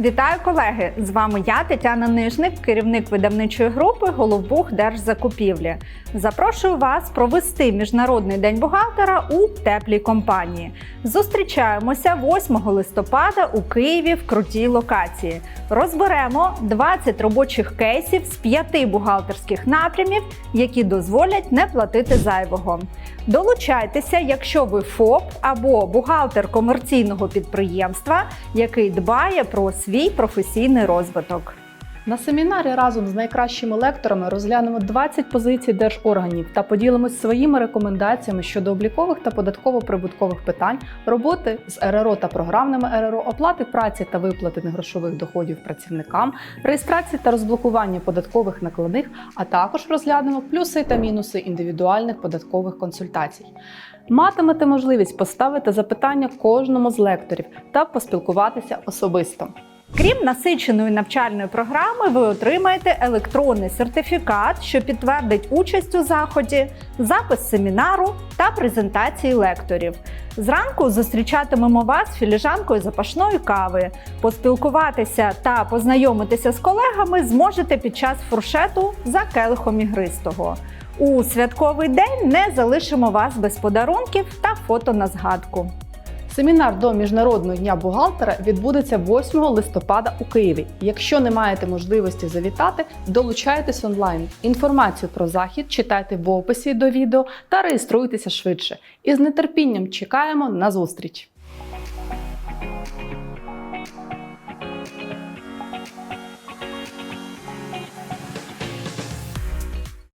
Вітаю колеги! З вами я, Тетяна Нижник, керівник видавничої групи Головбух Держзакупівлі. Запрошую вас провести Міжнародний день бухгалтера у теплій компанії. Зустрічаємося 8 листопада у Києві в крутій локації. Розберемо 20 робочих кейсів з 5 бухгалтерських напрямів, які дозволять не платити зайвого. Долучайтеся, якщо ви ФОП або бухгалтер комерційного підприємства, який дбає про свій професійний розвиток. На семінарі разом з найкращими лекторами розглянемо 20 позицій держорганів та поділимось своїми рекомендаціями щодо облікових та податково-прибуткових питань, роботи з РРО та програмними РРО, оплати праці та виплати негрошових доходів працівникам, реєстрації та розблокування податкових накладних, а також розглянемо плюси та мінуси індивідуальних податкових консультацій. Матимете можливість поставити запитання кожному з лекторів та поспілкуватися особисто. Крім насиченої навчальної програми, ви отримаєте електронний сертифікат, що підтвердить участь у заході, запис семінару та презентації лекторів. Зранку зустрічатимемо вас філіжанкою запашної кави. Поспілкуватися та познайомитися з колегами зможете під час фуршету за келихом ігристого. У святковий день не залишимо вас без подарунків та фото на згадку. Семінар до Міжнародного дня бухгалтера відбудеться 8 листопада у Києві. Якщо не маєте можливості завітати, долучайтесь онлайн. Інформацію про захід читайте в описі до відео та реєструйтеся швидше. І з нетерпінням чекаємо на зустріч!